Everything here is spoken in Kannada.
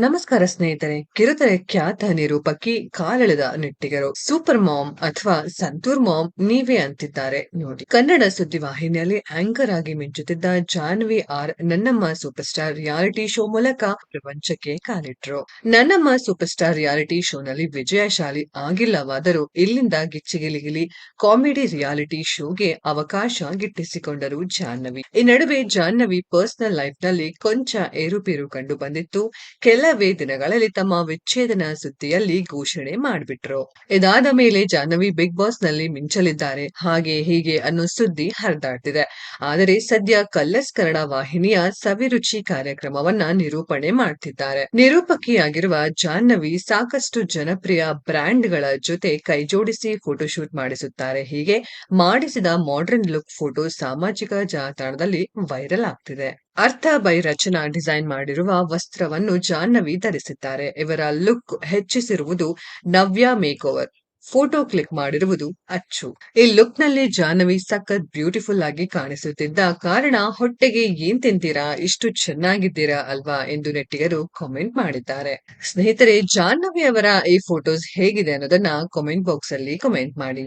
ನಮಸ್ಕಾರ ಸ್ನೇಹಿತರೆ, ಕಿರುತೆರೆ ಖ್ಯಾತ ನಿರೂಪಕಿ ಕಾಲೆಳೆದ ನೆಟ್ಟಿಗರು, ಸೂಪರ್ ಮಾಮ್ ಅಥವಾ ಸಂತೂರ್ ಮಾಮ್ ನೀವೇ ಅಂತಿದ್ದಾರೆ. ನೋಡಿ, ಕನ್ನಡ ಸುದ್ದಿವಾಹಿನಿಯಲ್ಲಿ ಆಂಕರ್ ಆಗಿ ಮಿಂಚುತ್ತಿದ್ದ Jahnavi R Nannamma super star reality show ಮೂಲಕ ಪ್ರಪಂಚಕ್ಕೆ ಕಾಲಿಟ್ರು. ನನ್ನಮ್ಮ ಸೂಪರ್ ಸ್ಟಾರ್ ರಿಯಾಲಿಟಿ ಶೋನಲ್ಲಿ ವಿಜಯಶಾಲಿ ಆಗಿಲ್ಲವಾದರೂ ಇಲ್ಲಿಂದ ಗಿಚ್ಚಿಗಿಲಿಗಿಲಿ ಕಾಮಿಡಿ ರಿಯಾಲಿಟಿ ಶೋಗೆ ಅವಕಾಶ ಗಿಟ್ಟಿಸಿಕೊಂಡರು ಜಾಹ್ನವಿ. ಈ ನಡುವೆ ಜಾಹ್ನವಿ ಪರ್ಸನಲ್ ಲೈಫ್ನಲ್ಲಿ ಕೊಂಚ ಏರುಪೇರು ಕಂಡು ಬಂದಿತ್ತು. ಕೆಲವೇ ದಿನಗಳಲ್ಲಿ ತಮ್ಮ ವಿಚ್ಛೇದನ ಸುದ್ದಿಯಲ್ಲಿ ಘೋಷಣೆ ಮಾಡಿಬಿಟ್ರು. ಇದಾದ ಮೇಲೆ ಜಾಹ್ನವಿ ಬಿಗ್ ಬಾಸ್ನಲ್ಲಿ ಮಿಂಚಲಿದ್ದಾರೆ. ಹಾಗೆ ಹೀಗೆ ಅನ್ನೋ ಸುದ್ದಿ ಹರಿದಾಡ್ತಿದೆ. ಆದರೆ ಸದ್ಯ ಕಲ್ಲಸ್ ಕನ್ನಡ ವಾಹಿನಿಯ ಸವಿರುಚಿ ಕಾರ್ಯಕ್ರಮವನ್ನ ನಿರೂಪಣೆ ಮಾಡ್ತಿದ್ದಾರೆ. ನಿರೂಪಕಿಯಾಗಿರುವ ಜಾಹ್ನವಿ ಸಾಕಷ್ಟು ಜನಪ್ರಿಯ ಬ್ರ್ಯಾಂಡ್ಗಳ ಜೊತೆ ಕೈಜೋಡಿಸಿ ಫೋಟೋಶೂಟ್ ಮಾಡಿಸುತ್ತಾರೆ. ಹೀಗೆ ಮಾಡಿಸಿದ ಮಾಡರ್ನ್ ಲುಕ್ ಫೋಟೋ ಸಾಮಾಜಿಕ ಜಾಲತಾಣದಲ್ಲಿ ವೈರಲ್ ಆಗ್ತಿದೆ. ಅರ್ಥ ಬೈ ರಚನಾ ಡಿಸೈನ್ ಮಾಡಿರುವ ವಸ್ತ್ರವನ್ನು ಜಾಹ್ನವಿ ಧರಿಸಿದ್ದಾರೆ. ಇವರ ಲುಕ್ ಹೆಚ್ಚಿಸಿರುವುದು Navya make over photo click ಮಾಡಿರುವುದು ಅಚ್ಚು. ಈ ಲುಕ್ನಲ್ಲಿ ಜಾಹ್ನವಿ ಸಖತ್ ಬ್ಯೂಟಿಫುಲ್ ಆಗಿ ಕಾಣಿಸುತ್ತಿದ್ದ ಕಾರಣ ಹೊಟ್ಟೆಗೆ ಏನ್ ತಿಂತೀರಾ, ಇಷ್ಟು ಚೆನ್ನಾಗಿದ್ದೀರಾ ಅಲ್ವಾ ಎಂದು ನೆಟ್ಟಿಗರು ಕಾಮೆಂಟ್ ಮಾಡಿದ್ದಾರೆ. ಸ್ನೇಹಿತರೆ, ಜಾಹ್ನವಿ ಅವರ ಈ ಫೋಟೋಸ್ ಹೇಗಿದೆ ಅನ್ನೋದನ್ನ ಕಾಮೆಂಟ್ ಬಾಕ್ಸ್ ಅಲ್ಲಿ ಕಾಮೆಂಟ್ ಮಾಡಿ.